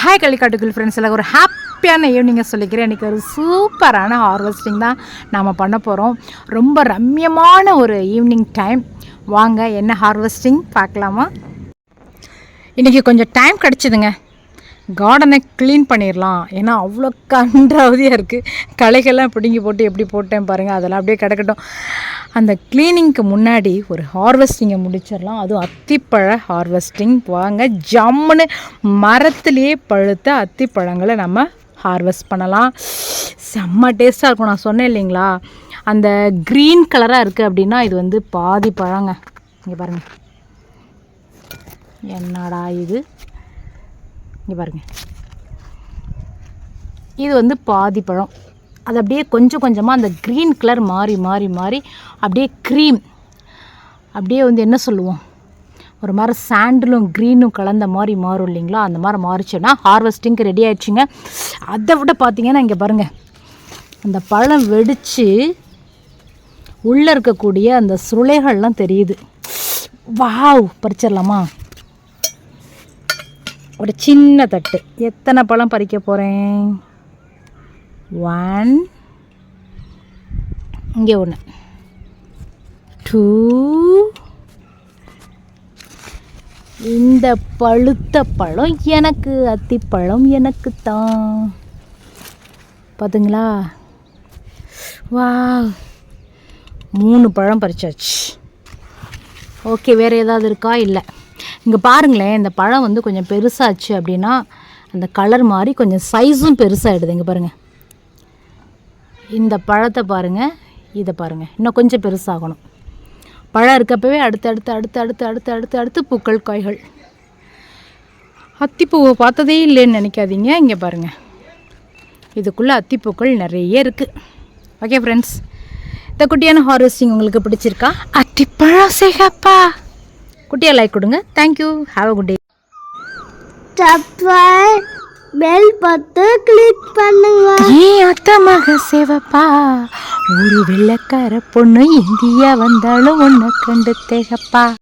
Hi களிக்காட்டுக்குள் friends எல்லாம் ஒரு ஹாப்பியான ஈவினிங்கை சொல்லிக்கிறேன். இன்றைக்கி ஒரு சூப்பரான ஹார்வெஸ்டிங் தான் நாம் பண்ண போகிறோம் ரொம்ப ரம்யமான ஒரு ஈவினிங் டைம் வாங்க என்ன ஹார்வெஸ்டிங் பார்க்கலாமா? இன்றைக்கி கொஞ்சம் டைம் கிடச்சிதுங்க. கார்டனை க்ளீன் பண்ணிடலாம் ஏன்னா அவ்வளோ கன்றாவதியாக இருக்குது களைகள்லாம் பிடுங்கி போட்டு எப்படி போட்டேன் பாருங்கள் அதெல்லாம் அப்படியே கிடக்கட்டும். அந்த க்ளீனிங்க்கு முன்னாடி ஒரு ஹார்வெஸ்டிங்கை முடிச்சிடலாம். அதுவும் அத்திப்பழ ஹார்வெஸ்டிங் வாங்க ஜம்முன்னு மரத்துலேயே பழுத்த அத்திப்பழங்களை நம்ம ஹார்வெஸ்ட் பண்ணலாம். செம்ம டேஸ்ட்டாக இருக்கும். நான் சொன்னேன் இல்லைங்களா? அந்த க்ரீன் கலராக இருக்குது அப்படின்னா இது வந்து பாதி பழங்க. இங்கே பாருங்கள் என்னடா இது? இங்கே பாருங்கள் இது வந்து பாதி பழம். அது அப்படியே கொஞ்சம் கொஞ்சமாக அந்த க்ரீன் கலர் மாறி மாறி மாறி அப்படியே க்ரீம் அப்படியே வந்து என்ன சொல்லுவோம்? ஒரு மாதிரி சாண்டிலும் க்ரீனும் கலந்த மாதிரி மாறும் இல்லைங்களா? அந்த மாதிரி மாறிச்சுன்னா ஹார்வெஸ்டிங்க்கு ரெடி ஆயிடுச்சுங்க. அதை விட பார்த்தீங்கன்னா இங்கே பாருங்கள் அந்த பழம் வெடித்து உள்ளே இருக்கக்கூடிய அந்த சுளைகள்லாம் தெரியுது. வாவ்! பறிச்சிடலாமா? ஒரு சின்ன தட்டு. எத்தனை பழம் பறிக்க போகிறேன் ஒன் இங்கே ஒன்று டூ இந்த பழுத்த பழம் எனக்கு அத்திப்பழம் எனக்கு தான் பார்த்துங்களா வா மூணு பழம் பறிச்சாச்சு. ஓகே வேறு ஏதாவது இருக்கா? இல்லை. இங்கே பாருங்களேன் இந்த பழம் வந்து கொஞ்சம் பெருசாச்சு அப்படின்னா அந்த கலர் மாதிரி கொஞ்சம் சைஸும் பெருசாகிடுது இங்கே பாருங்கள் இந்த பழத்தை பாருங்கள் இதை பாருங்கள் இன்னும் கொஞ்சம் பெருசாகணும். பழம் இருக்கப்பவே அடுத்து அடுத்து அடுத்து அடுத்து அடுத்து அடுத்து அடுத்து பூக்கள் காய்கள். அத்திப்பூவை பார்த்ததே இல்லைன்னு நினைக்காதீங்க. இங்கே பாருங்கள் இதுக்குள்ளே அத்திப்பூக்கள் நிறைய இருக்குது ஓகே ஃப்ரெண்ட்ஸ் இந்த குட்டியான ஹார்வெஸ்டிங் உங்களுக்கு பிடிச்சிருக்கா? அத்திப்பழம் சேகப்பா. குட்டியாக லைக் கொடுங்க. Thank you have a good day bell பத்து கிளிக் பண்ணுங்க. ஏன் அத்த மக சிவப்பா? ஒரு வெள்ளக்கார பொண்ணு இந்தியா வந்தாலும் உன்னை கண்டு தேகப்பா.